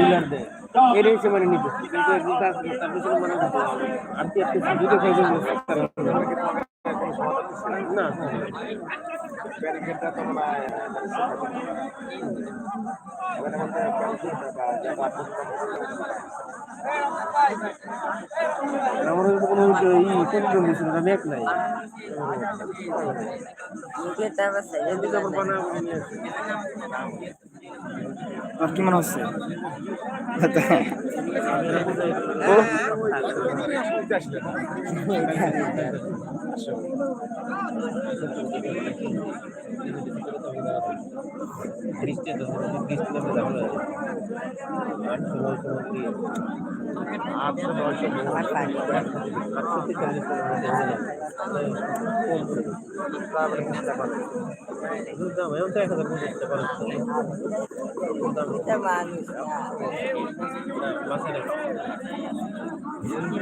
Dealer দেয় এর হিসেবে মানে নিতে কিন্তু তার পিছনে মানে আটটি আটটি দুটো খাই দেবো না। আমার কোনো ই প্রতিদ্বন্দ্বী দিয়েছিল না ম্যাক নাই এদিকে আবার বানাবো নিয়ে আসে। তোর কি মনে হচ্ছে? বৃষ্টি তো বৃষ্টি তো যাবে আটশো নয়শো কি আটশো নয়শো আটশো থেকে চল্লিশ টাকার মধ্যে হয়ে যাবে ফোন করে দিই তারপরে বুঝতে পারবে দাম এখন তো এক হাজার পঞ্চাশ টাকা খরচ